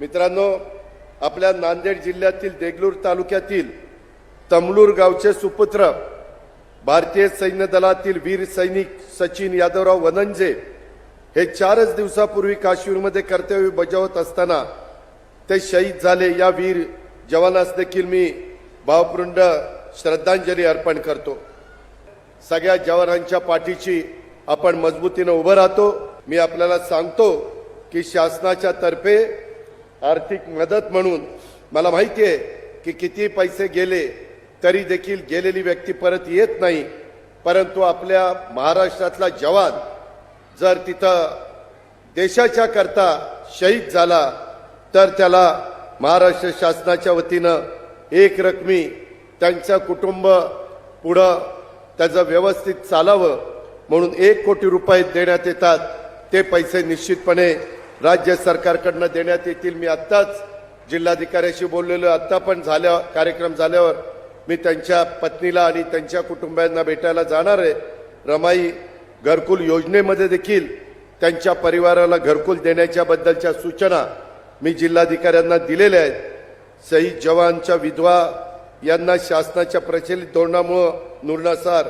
मित्रांनो आपल्या नांदेड जिल्ह्यातील देगलूर तालुक्यातील तमलूर गावचे सुपुत्र भारतीय सैन्य दलातील वीर सैनिक सचिन यादवराव वनंजे हे चारच दिवसापूर्वी काश्मीरमध्ये कर्तव्य बजावत असताना ते शहीद झाले. या वीर जवानास देखील मी भावपूर्ण श्रद्धांजली अर्पण करतो. सगळ्या जवानांच्या पाठीशी आपण मजबूतीनं उभं राहतो. मी आपल्याला सांगतो की शासनाच्या तर्फे आर्थिक मदत म्हणून. मला माहिती आहे की किती पैसे गेले तरी देखील गेलेली व्यक्ती परत येत नाही. परंतु आपल्या महाराष्ट्रातला जवान जर तिथं देशाच्या करता शहीद झाला तर त्याला महाराष्ट्र शासनाच्या वतीनं एक रकमी त्यांचं कुटुंब पुढं त्याचं व्यवस्थित चालावं म्हणून एक कोटी रुपये देण्यात येतात. ते पैसे निश्चितपणे राज्य सरकारकडनं देण्यात येतील. मी आत्ताच जिल्हाधिकाऱ्याशी बोललेलो आत्ता पण झाल्या कार्यक्रम झाल्यावर मी त्यांच्या पत्नीला आणि त्यांच्या कुटुंबियांना भेटायला जाणार आहे. रमाई घरकुल योजनेमध्ये देखील त्यांच्या परिवाराला घरकुल देण्याच्या बद्दलच्या सूचना मी जिल्हाधिकाऱ्यांना दिलेल्या आहेत. शहीद जवानच्या विधवा यांना शासनाच्या प्रचलित धोरणामुळं नुरणासार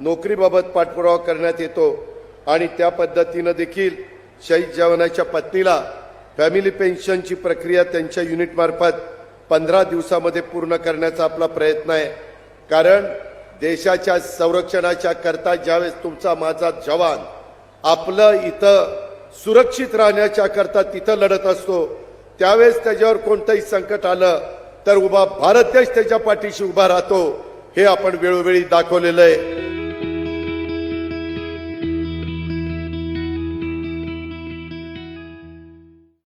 नोकरीबाबत पाठपुरावा करण्यात येतो आणि त्या पद्धतीनं देखील शहीद जवानाच्या पत्नीला फॅमिली पेन्शनची प्रक्रिया त्यांच्या युनिटमार्फत पंधरा दिवसामध्ये पूर्ण करण्याचा आपला प्रयत्न आहे. कारण देशाच्या संरक्षणाच्या करता ज्यावेळेस तुमचा माझा जवान आपलं इथं सुरक्षित राहण्याच्या करता तिथं लढत असतो त्यावेळेस त्याच्यावर कोणतंही संकट आलं तर उभा भारत देश त्याच्या पाठीशी उभा राहतो हे आपण वेळोवेळी दाखवलेलं आहे.